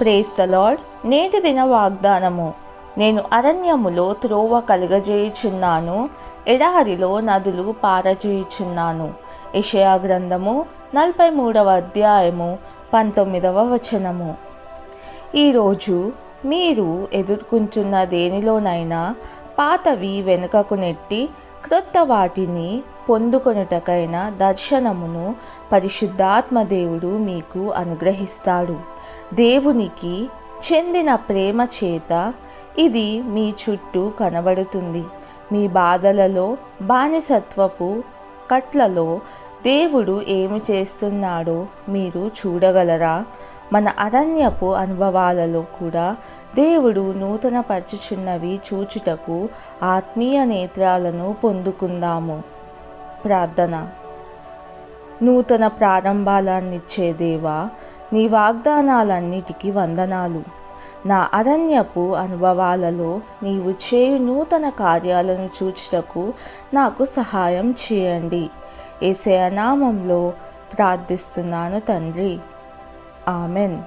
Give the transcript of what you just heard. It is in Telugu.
ప్రేస్ ద లాడ్ నేటి దిన వాగ్దానము. నేను అరణ్యములో త్రోవ కలుగజేయుచున్నాను. ఎడారిలో నదులు పారజేయుచున్నాను. ఇషయా గ్రంథము నలభై మూడవ అధ్యాయము పంతొమ్మిదవ వచనము. ఈరోజు మీరు ఎదుర్కొంటున్న దేనిలోనైనా పాతవి వెనుకకు నెట్టి క్రొత్త వాటిని పొందుకొనుటకైన దర్శనమును పరిశుద్ధాత్మ దేవుడు మీకు అనుగ్రహిస్తాడు. దేవునికి చెందిన ప్రేమ చేత ఇది మీ చుట్టూ కనబడుతుంది. మీ బాధలలో బానిసత్వపు కట్లలో దేవుడు ఏమి చేస్తున్నాడో మీరు చూడగలరా? మన అరణ్యపు అనుభవాలలో కూడా దేవుడు నూతన పరచుచున్నవి చూచుటకు ఆత్మీయ నేత్రాలను పొందుకుందాము. ప్రార్థన. నూతన ప్రారంభాలన్నిచ్చే దేవా నీ వాగ్దానాలన్నిటికీ వందనాలు. నా అరణ్యపు అనుభవాలలో నీవు చేయు నూతన కార్యాలను చూచుటకు నాకు సహాయం చేయండి. ఏసే అనామంలో ప్రార్థిస్తున్నాను తండ్రి. ఆమెన్.